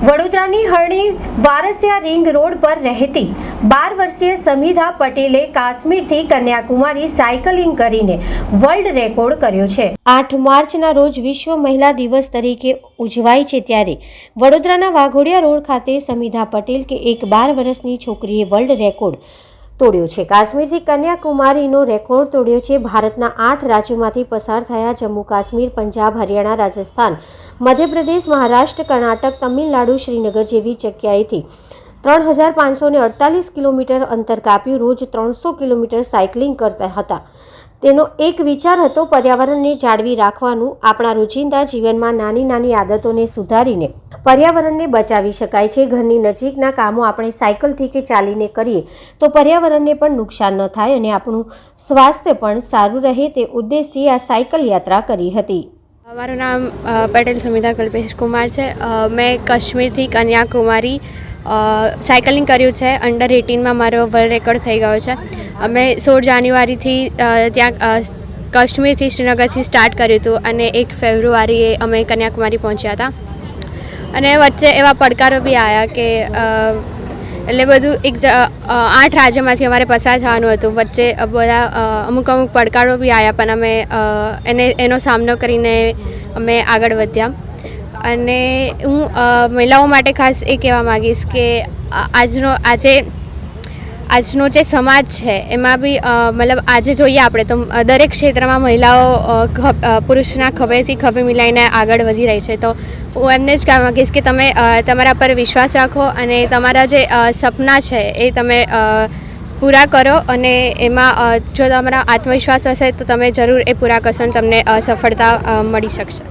વડોદરાની હરણી Varasiya ring road પર રહેતી બાર વર્ષીય સમિધા પટેલે કાશ્મીરથી કન્યાકુમારી સાયકલિંગ કરીને વર્લ્ડ રેકોર્ડ કર્યો છે. આઠ માર્ચના રોજ વિશ્વ મહિલા દિવસ તરીકે ઉજવાય છે ત્યારે વડોદરાના વાઘોડિયા રોડ ખાતે સમિધા પટેલ કે એક બાર વર્ષની છોકરીએ વર્લ્ડ રેકોર્ડ તોડ્યો છે. કાશ્મીરથી કન્યાકુમારીનો રેકોર્ડ તોડ્યો છે. ભારતના આઠ રાજ્યોમાંથી પસાર થયા જમ્મુ કાશ્મીર, પંજાબ, હરિયાણા, રાજસ્થાન, મધ્યપ્રદેશ, મહારાષ્ટ્ર, કર્ણાટક, તમિલનાડુ, શ્રીનગર જેવી જગ્યાએથી ત્રણ હજાર પાંચસો ને અડતાલીસ કિલોમીટર અંતર કાપ્યું. રોજ ત્રણસો કિલોમીટર સાયકલિંગ કરતા હતા. તેનો એક વિચાર હતો પર્યાવરણને જાળવી રાખવાનું. આપણા રોજિંદા જીવનમાં નાની નાની આદતોને સુધારીને પર્યાવરણને બચાવી શકાય છે. ઘરની નજીકના કામો આપણે સાયકલથી કે ચાલીને કરીએ તો પર્યાવરણને પણ નુકસાન ન થાય અને આપણું સ્વાસ્થ્ય પણ સારું રહે તે ઉદ્દેશથી આ સાયકલ યાત્રા કરી હતી. મારું નામ પટેલ સુમિતા કલ્પેશ કુમાર છે. મેં કાશ્મીરથી કન્યાકુમારી સાયકલિંગ કર્યું છે. અંડર એટીનમાં મારો વર્લ્ડ રેકોર્ડ થઈ ગયો છે. અમે સોળ જાન્યુઆરીથી ત્યાં કાશ્મીરથી શ્રીનગરથી સ્ટાર્ટ કર્યું હતું અને એક ફેબ્રુઆરીએ અમે કન્યાકુમારી પહોંચ્યા હતા. અને વચ્ચે એવા પડકારો બી આવ્યા કે એટલે બધું એક આઠ રાજ્યમાંથી અમારે પસાર થવાનું હતું. વચ્ચે બધા અમુક અમુક પડકારો બી આવ્યા પણ અમે એને, એનો સામનો કરીને અમે આગળ વધ્યા. અને હું મહિલાઓ માટે ખાસ એ કહેવા માગીશ કે આજનો, આજે આજનો જે સમાજ છે, એમાં બી મતલબ આજે જોઈએ આપણે તો દરેક ક્ષેત્રમાં મહિલાઓ પુરુષના ખભેથી ખભે મિલાઈને આગળ વધી રહી છે. તો હું એમને જ કહેવા માગીશ કે તમે તમારા પર વિશ્વાસ રાખો અને તમારા જે સપના છે એ તમે પૂરા કરો અને એમાં જો તમારા આત્મવિશ્વાસ હશે તો તમે જરૂર એ પૂરા કરશો અને તમને સફળતા મળી શકશે.